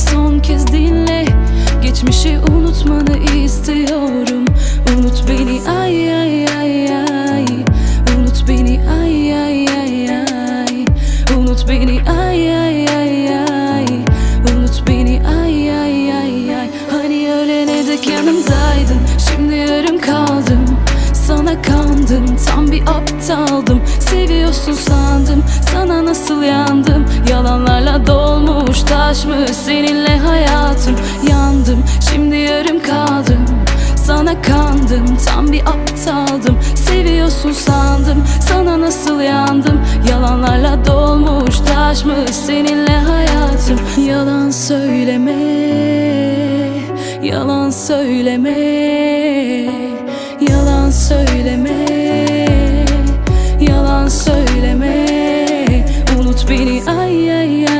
son kez dinle. Geçmişi unutmanı istiyorum. Unut beni ay ay ay ay. Unut beni ay ay ay ay. Unut beni ay ay ay ay. Unut beni ay ay ay ay. Hani ölene dek yanımdaydın. Şimdi yarım kaldım. Sana kandım. Tam bir aptaldım. Seviyorsun sandım. Sana nasıl yandım? Yalanlarla dolmuş taşmış seninle hayatım? Yandım şimdi yarım kaldım. Sana kandım tam bir aptaldım. Seviyorsun sandım sana nasıl yandım? Yalanlarla dolmuş taşmış seninle hayatım? Yalan söyleme Yalan söyleme Yalan söyleme Yalan söyleme. Unut beni ay ay ay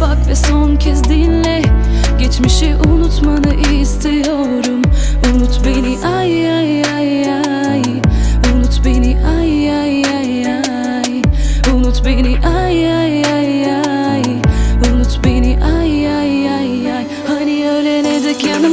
bak ve son kez dinle. Geçmişi unutmanı istiyorum. Unut beni ay ay ay ay. Unut beni ay ay ay ay. Unut beni ay ay ay ay. Unut beni ay ay ay ay. Hani ölene dek kaldım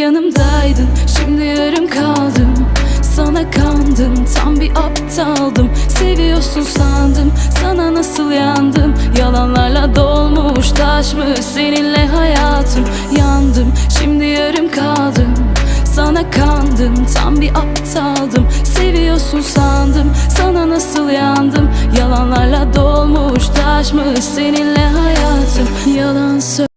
yanımdaydın Şimdi yarım kaldım. Sana kandım tam bir aptaldım. Seviyorsun sandım sana nasıl yandım? Yalanlarla dolmuş taşmış seninle hayatım? Yandım şimdi yarım kaldım. Sana kandım tam bir aptaldım. Seviyorsun sandım sana nasıl yandım? Yalanlarla dolmuş taşmış seninle hayatım? Yalan söyle